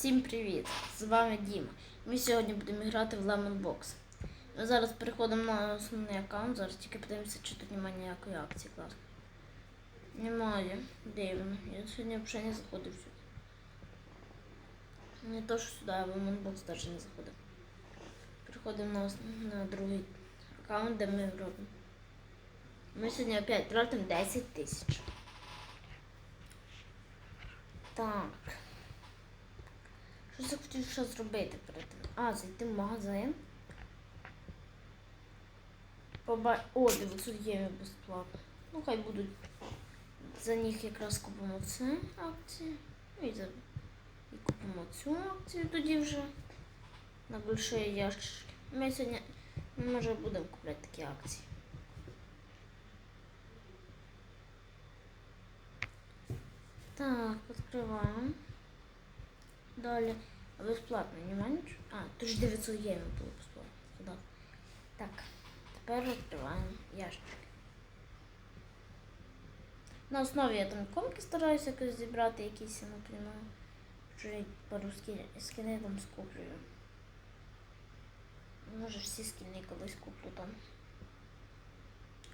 Всім привіт! З вами Діма. Ми сьогодні будемо грати в Lemon Box. Ми зараз переходимо на основний аккаунт, зараз тільки подивимося, чи тут немає ніякої акції клас. Немає. Дивно. Я сьогодні взагалі не заходив сюди. Не то, що сюди, а в Lemon Box навіть не заходив. Переходимо на, на другий аккаунт, де ми робимо. Ми сьогодні опять тратимо 10 тисяч. Так. Щось я хотів ще зробити перед тим. А, зайти в магазин. Поба... О, 900 євро безплатно. Ну, хай будуть. За них якраз купимо ці акції. Ну, І, за... і купимо цю акцію тоді вже. На більші ящички. Ми сьогодні, може будемо купляти такі акції. Так, відкриваємо. Далі. А безплатно нема нічого? А, то ж 900 євро було безплатно. Куди? Так, тепер відкриваємо ящик. На основі я там комки стараюся якось зібрати якісь, наприклад. Що я пару скін- скини там скуплюю. Може всі скини колись куплю там.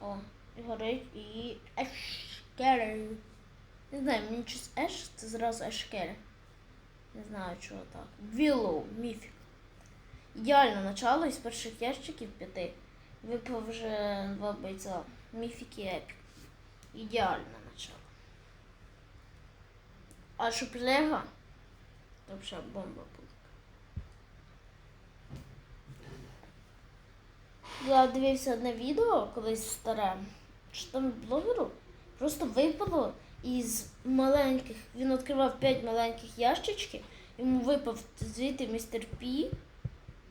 О, і горить і ешкери. Не знаю, мені щось еш, це зразу ешкери. Не знаю, чого так. Willow, міфік. Ідеальне начало із перших ящиків п'яти. Випав вже два бойця. Міфік і епік. Ідеальне начало. А Лего, то взагалі бомба буде. Я дивився одне відео колись старе, що там блогеру просто випало із маленьких. Він відкривав 5 маленьких ящичків, йому випав звідти містер Пі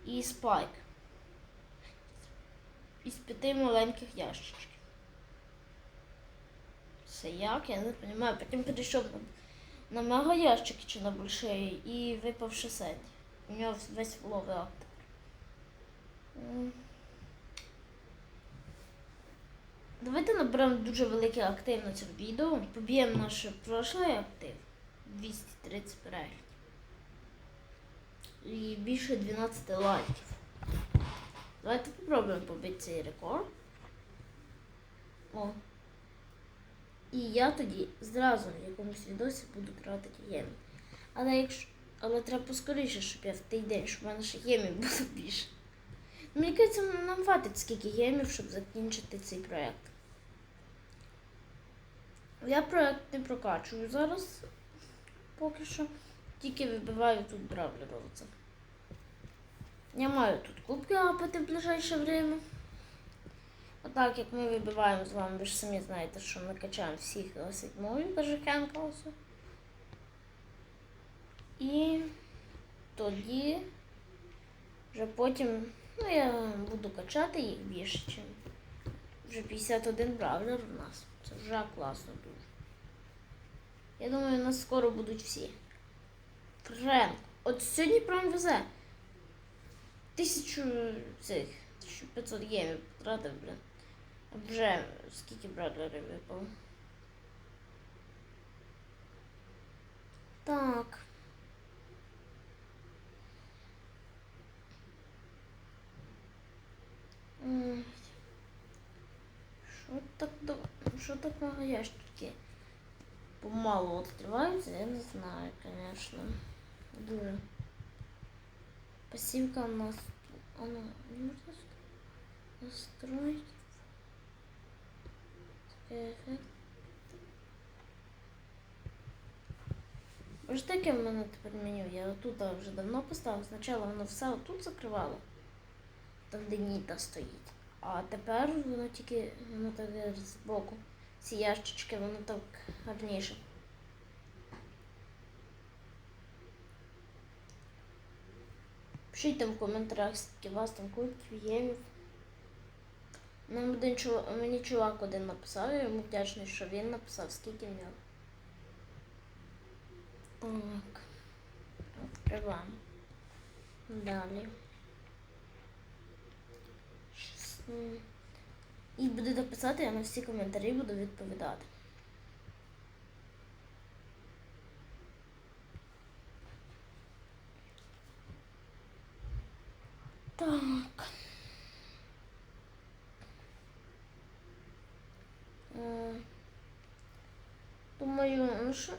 і Спайк. Із п'яти маленьких ящичків. Це як? Я не розумію. Потім перейшов на, на мега ящики чи на больший і випав 60. У нього весь ловий акт. Давайте наберемо дуже великий актив на цьому відео. Поб'ємо наш прошлий актив. 230 переглядів. І більше 12 лайків. Давайте попробуємо побити цей рекорд. О. І я тоді зразу в якомусь відосі буду тратити єми. Але якщо. Але треба поскоріше, щоб я в той день, щоб в мене ще ємів було більше. Мені кажеться, нам хватить скільки ємів, щоб закінчити цей проєкт. Я проект не прокачую зараз поки що. Тільки вибиваю тут бравлеровця. Я маю тут кубки апати в ближайше время. А так як ми вибиваємо з вами, ви ж самі знаєте, що ми качаємо всіх седьмої, навіть Хенкаусу. І тоді вже потім ну, я буду качати їх більше, ніж вже 51 бравлер у нас. Це вже класно дуже. Я думаю, у нас скоро будуть всі. Френк. От сьогодні прям везе. Тисячу цих, 1500 ємів потратив, блін. Вже скільки бравлерів випало. Так. Що так. Що так ящики? Помалу відкриваються, я не знаю, конечно. Дуже. Пассивка у нас... Она... не Можно настроить. Ефект. Ось таке в мене тепер меню. Я отут вже давно поставила. Спочатку воно все отут закривало. Там, де Ніта стоїть. А тепер воно тільки воно так е, збоку. Ці ящички, воно так гарніше. Пишіть там в коментарях, скільки у вас там кубків, ємів. Нам один чувак, мені чувак один написав, я йому вдячний, що він написав, скільки в. Так. Відкриваємо. Далі. І будете писати, я на всі коментарі буду відповідати. Так. Е, думаю, ну що,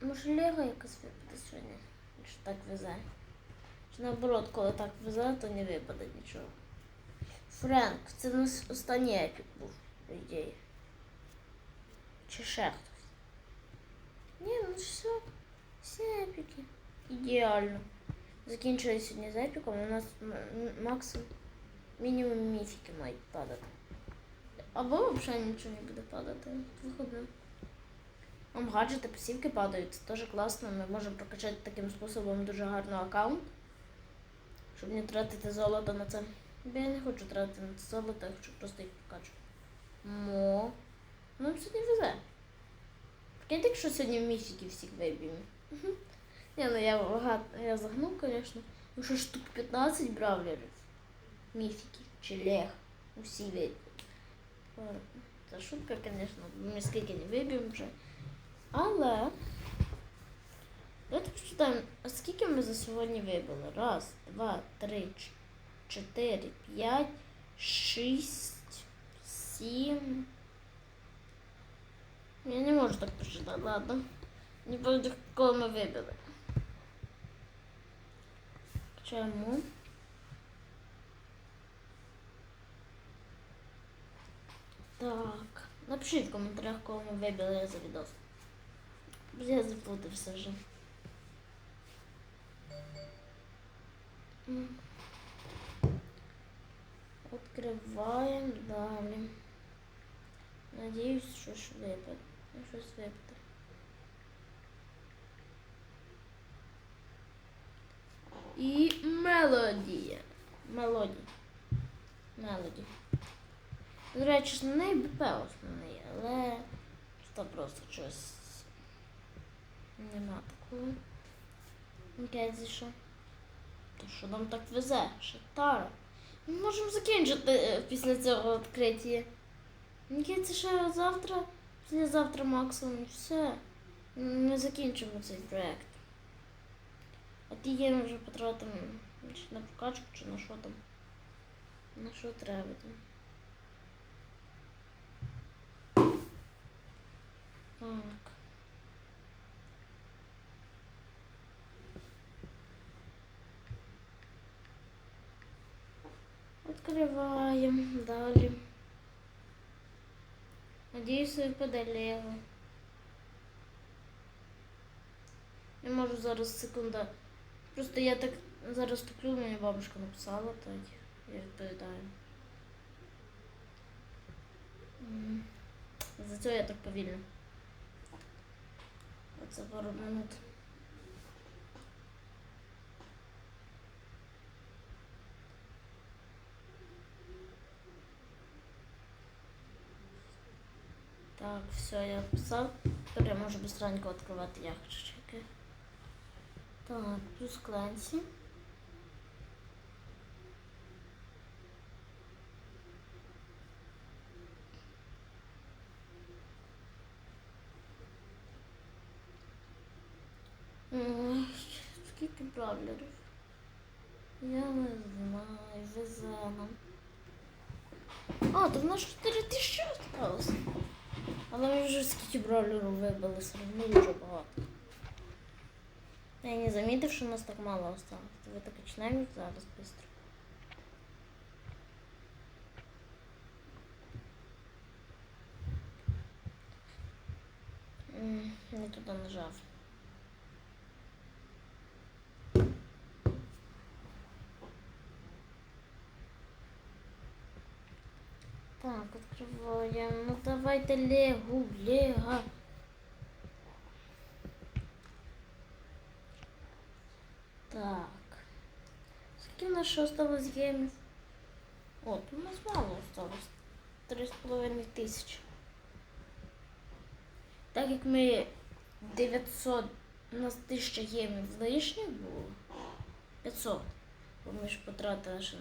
ну що лего якось випаде сьогодні, якщо так везе. Що наоборот, коли так везе, то не випаде нічого. Френк, це у нас останній епік був, по ідеї. Чи ще хтось? Ні, ну все. Всі епіки. Ідеально. Закінчили сьогодні з епіком. У нас максимум мінімум міфіки мають падати. Або взагалі нічого не буде падати. Виходно. Вам гаджети, посівки падають. Це теж класно. Ми можемо прокачати таким способом дуже гарно аккаунт. Щоб не тратити золото на це. Бо я не хочу тратити на це золото, я хочу просто їх покачу. Мо. Ну сьогодні везе. Прикиньте, що сьогодні в міфіки всіх виб'ємо. Ні, ну я багато, я загнув, звісно. Ну що штук 15 бравлерів. Міфіки. Чи лех. Усі виб'ють. Це шутка, звісно, ми скільки не виб'ємо вже. Але... Давайте почитаємо, а скільки ми за сьогодні вибили? Раз, два, три, чотири. 4, 5, 6, 7. Я не можу так прочитати, ладно. Не пам'ятаю, кого ми вибили. Чому? Так, напишіть в коментарях, кого ми вибили за відос. Я заплутався вже. М. Откриваємо далі. Надіюсь, що ж випаде. Ну, Щось випаде. І мелодія. Мелодія. Мелоді. До речі, неї БП основний, але це просто щось нема такого. Окей, що? То що нам так везе? Шатара. Ми можемо закінчити е, після цього відкриття. Мені це ще завтра, післязавтра максимум, все. Ми закінчимо цей проект. А ті є вже потратимо чи на прокачку, чи на що там. На що треба там. Так. Открываем. Далі. Надіюсь, випаде лево. Я можу зараз секунда. Просто я так зараз туплю, мені бабушка написала, то я відповідаю. За це я так повільно. Оце пару минут. Так, все, я писав. Я можу быстренько відкривати ящички. Так, плюс Кленсі. Скільки бравлерів? Я не знаю, везе нам. А, то в нас 4 тисячі осталось. Але ми вже скільки бравлерів вибили, все одно дуже багато. Я не замітив, що у нас так мало осталось. Давайте почнемо зараз швидко. Не туди нажав. Так, открываем. Ну давайте Легу, Лего. Так. Скільки в нас ще осталось геймів? О, у нас мало осталось. Три з половиною тисячі. Так як ми 900, у нас 1000 геймів лишніх було. 500. Бо ми ж потратили ще.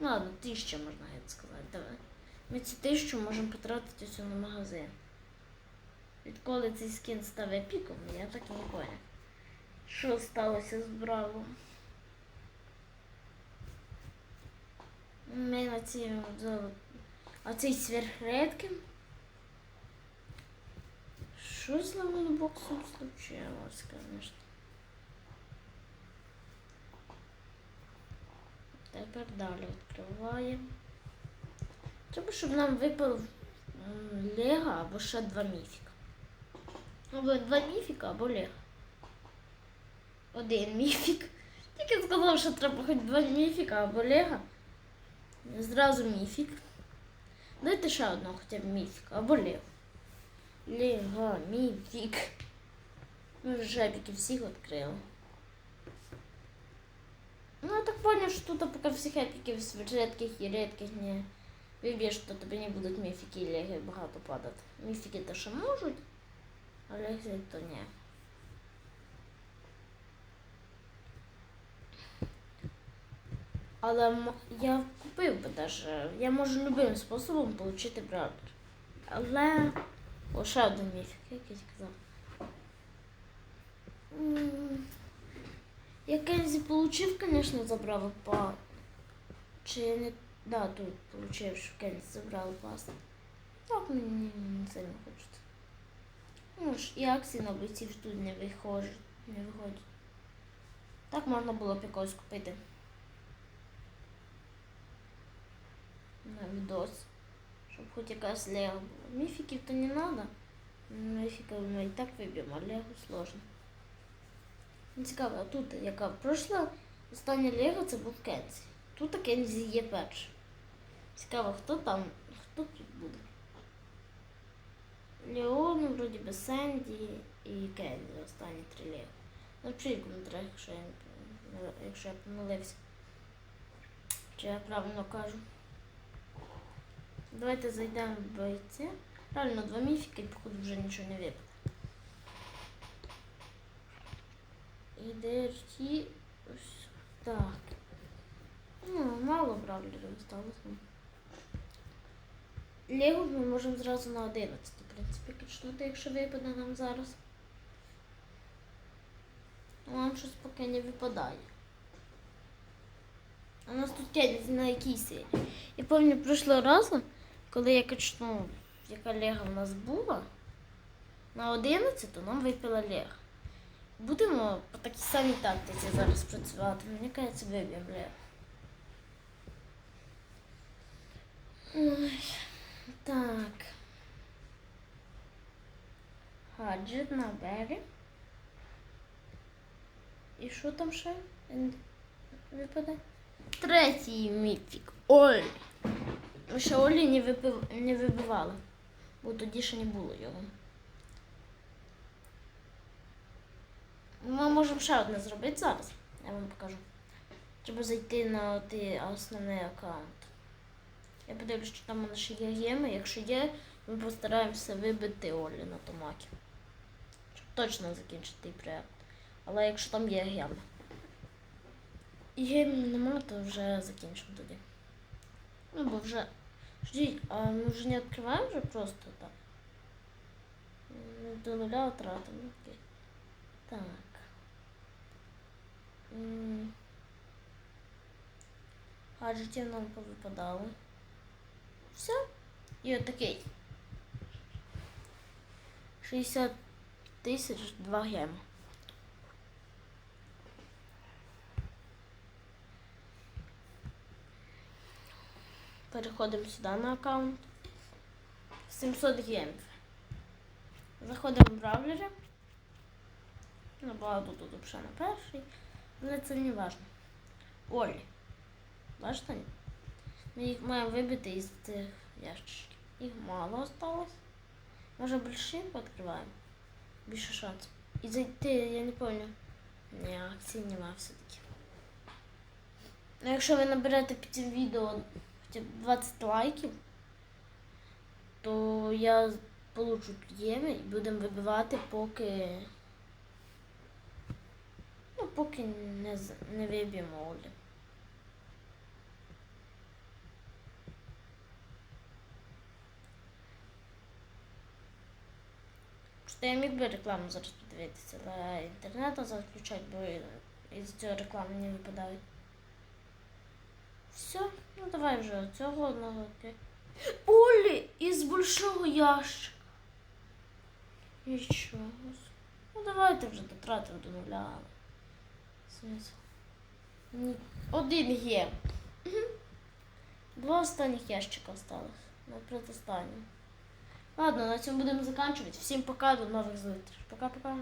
Ну ладно, 1000 можна сказати. Давай. Ми ці 1000 можемо потратити на магазин. Відколи цей скін став епіком, я так і не поняв. Що сталося з Браво? Ми на ці золо- а цей сверхредким. Що з левелбоксом случилось, конечно. Тепер далі відкриваємо. Треба, щоб нам випав Лего або ще два міфіка. Або два міфіка, або Лего. Один міфік. Тільки сказав, що треба хоч два міфіка або Лего. Зразу міфік. Дайте ще одного хоча б міфіка або Лего. Лего, міфік. Ми вже шепіки всіх відкрили. Ну, я так понял, что тут пока всіх з редких і редких не виб'єш, то тобі не будуть міфіки і леги багато падати. Міфіки то ще можуть, а леги то ні. Але я купив би даже. Я можу любим способом отримати браузер. Але. О, ще один міфік, я сказав. Я Кензі получив, конечно, забрав па. Чи не. Да, тут получив, що Кензі забрав пас. Так мені не сильно хочеться. Ну ж, і акції на бойців тут не виходять. Не виходять. Так можна було б якогось купити. На відос. Щоб хоч якась лего була. Міфіків то не треба. Міфіків ми і так виб'ємо, а лего сложно. Ну, Цікаво, а тут яка пройшла остання Лего, це був Кензі. Тут Кензі є перший. Цікаво, хто там, хто тут буде. Леон, вроді би Сенді і Кензі, останні три Лего. Напишіть в коментарях, якщо я, якщо я помилився. Чи я правильно кажу. Давайте зайдемо в бойці. Реально, два міфіки, походу вже нічого не випаде. І ось Так. Ну, мало бравлерів осталось. Лего ми можемо зразу на 11, в принципі, качнути, якщо випаде нам зараз. Нам щось поки не випадає. У нас тут кензі на якій серії. Я пам'ятаю прошлого разу, коли я качну, яка Лего в нас була, на 11 нам випала Лего. Будемо по такій самій тактиці зараз працювати. Мені кажеться, виб'ємо Лего. Ой, так. Гаджет на бері. І що там ще випаде? Третій міфік. Оль. Ми ще Олі не, випив... не вибивали, бо тоді ще не було його. Ми можемо ще одне зробити зараз. Я вам покажу. Треба зайти на основний аккаунт. Я подивлюсь, що там у нас ще є геми. Якщо є, ми постараємося вибити Олі на томаті. Щоб точно закінчити проєкт. Але якщо там є геми. І гемів нема, то вже закінчимо тоді. Ну, бо вже. Ждіть, а ми вже не відкриваємо вже просто так. До нуля втратимо. Окей. Так. М. Гаджетів нам повипадали. Все. І отакий. 60 тисяч два геми. Переходимо сюди на аккаунт. 700 гемів. Заходимо в бравлери. Набагато тут взагалі на перший. Але це не важно. Олі. Бачите? Ми їх маємо вибити із цих ящичків. Їх мало осталось. Може більше відкриваємо? Більше шансів. І зайти, я не пам'ятаю. Ні, акції немає все-таки. Ну, якщо ви наберете під цим відео хоча б 20 лайків, то я получу єми і будемо вибивати, поки. Ну, поки не, не виб'ємо Олі. Просто я міг би рекламу зараз подивитися, але інтернету зараз включать, бо із цього реклами не випадають. Все, ну давай вже цього одного. окей. Олі із большого ящика. Що? Ну давайте вже дотратив до нуля. Смисл. Один є. Два останніх ящика осталось. На предостаннє. Ладно, на цьому будемо закінчувати. Всім пока, до нових зустрічей. Пока-пока.